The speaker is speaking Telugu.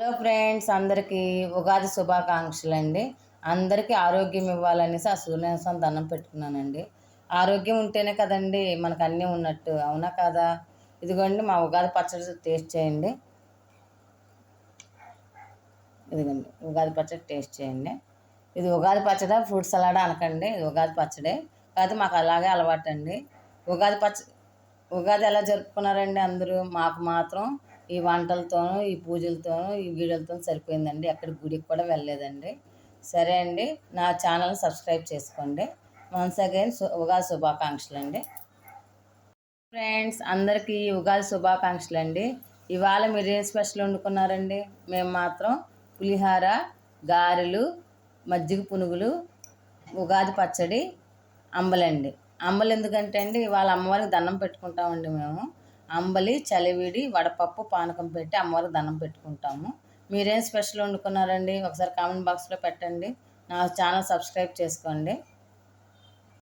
హలో ఫ్రెండ్స్ అందరికీ ఉగాది శుభాకాంక్షలు అండి అందరికీ ఆరోగ్యం ఇవ్వాలనేసి ఆ సూర్యస్వామి దండం పెట్టుకున్నానండి. ఆరోగ్యం ఉంటేనే కదండి మనకు అన్నీ ఉన్నట్టు అవునా కదా? ఇదిగోండి మా ఉగాది పచ్చడి టేస్ట్ చేయండి. ఇదిగోండి ఉగాది పచ్చడి టేస్ట్ చేయండి. ఇది ఉగాది పచ్చడి ఫ్రూట్ సలాడ్ అనకండి ఇది ఉగాది పచ్చడి. కాదు మాకు అలాగే అలవాటు అండి ఉగాది పచ్చ ఉగాది ఎలా జరుపుకున్నారండి అందరూ? మాకు మాత్రం ఈ వంటలతోనూ ఈ పూజలతోనూ ఈ వీడియోలతో సరిపోయిందండి. ఎక్కడికి గుడికి కూడా వెళ్ళలేదండి. సరే అండి నా ఛానల్ సబ్స్క్రైబ్ చేసుకోండి. వన్స్ అగైన్ ఉగాది శుభాకాంక్షలు అండి ఫ్రెండ్స్ అందరికీ ఉగాది శుభాకాంక్షలు అండి ఇవాళ మీరు ఏం స్పెషల్ వండుకున్నారండి? మేము మాత్రం పులిహార గారెలు మజ్జిగ పునుగులు ఉగాది పచ్చడి అంబలండి. అంబలు ఎందుకంటే అండి ఇవాళ అమ్మవారికి దండం పెట్టుకుంటామండి మేము. అంబలి చలివిడి వడపప్పు పానకం పెట్టి అమ్మవారికి దండం పెట్టుకుంటాము. మీరేం స్పెషల్ వండుకున్నారండి? ఒకసారి కామెంట్ బాక్స్లో పెట్టండి. నా ఛానల్ సబ్స్క్రైబ్ చేసుకోండి.